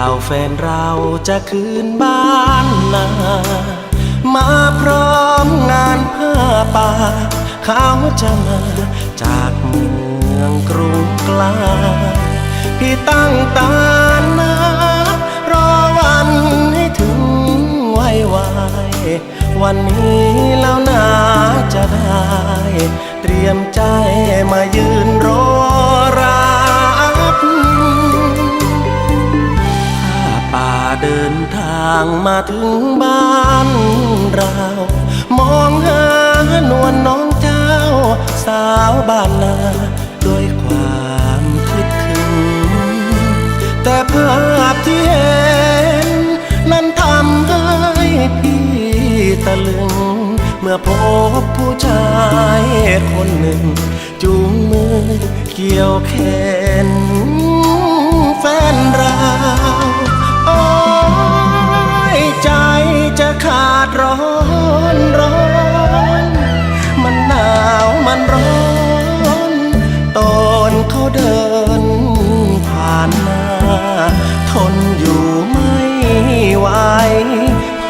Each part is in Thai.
าวแฟนเราจะคืนบ้านนา มาพร้อมงานผ้าป่าเขาจะมาจากเมืองกรุงกลาพี่ตั้งตานับรอวันให้ถึงไวไววันนี้แล้วนาจะได้ เตรียมใจมายืนางมาถึงบ้านเรา มองหานวลน้องเจ้า สาวบ้านนาด้วยความคิดถึง แต่ภาพที่เห็น นั้นทำให้พี่ตะลึง เมื่อพบผู้ชายคนหนึ่ง จูงมือเกี่ยวแขน เขาเดินผ่านหน้าทนอยู่ไม่ไหว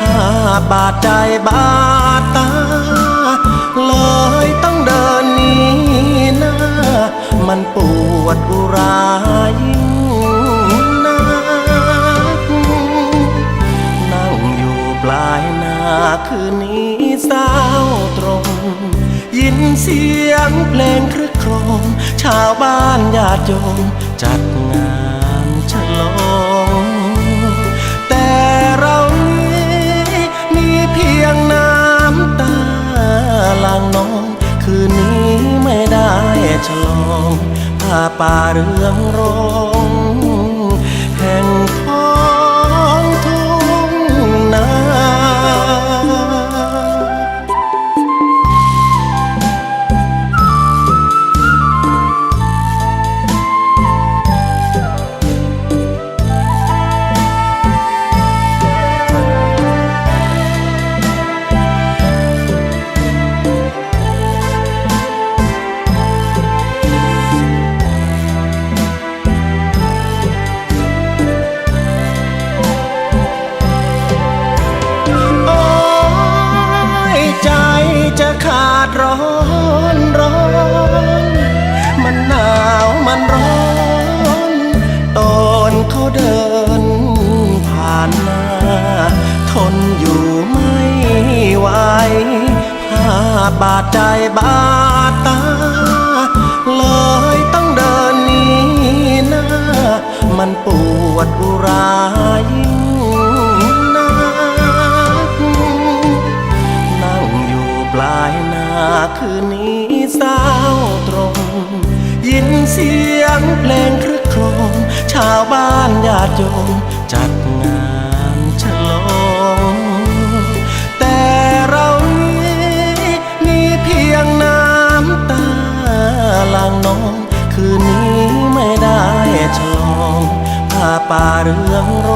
ผ้าบาดใจบาดตา เลยต้องเดินหนีหน้า มันปวดอุรายิ่งนัก นั่งอยู่ปลายนาคืนนี้เศร้าตรง ยินเสียงเพลงคร ครมชาวบ้านญาติโยมจัดงานฉลองแต่เรานี้มีเพียงน้ำตาลางนองคืนนี้ไม่ได้ฉลองผ้าป่าเรืองรอง อยู่ไม่ไหวผ้าบาดใจบาดตา เลยต้องเดินหนีหน้า มันปวดอุรายิ่งนัก นั่งอยู่ปลายนาคืนนี้เศร้าตรง ยินเสียงเพลงครึกโครมชาวบ้านญาติโยมจัดงาน ป่าเรืองร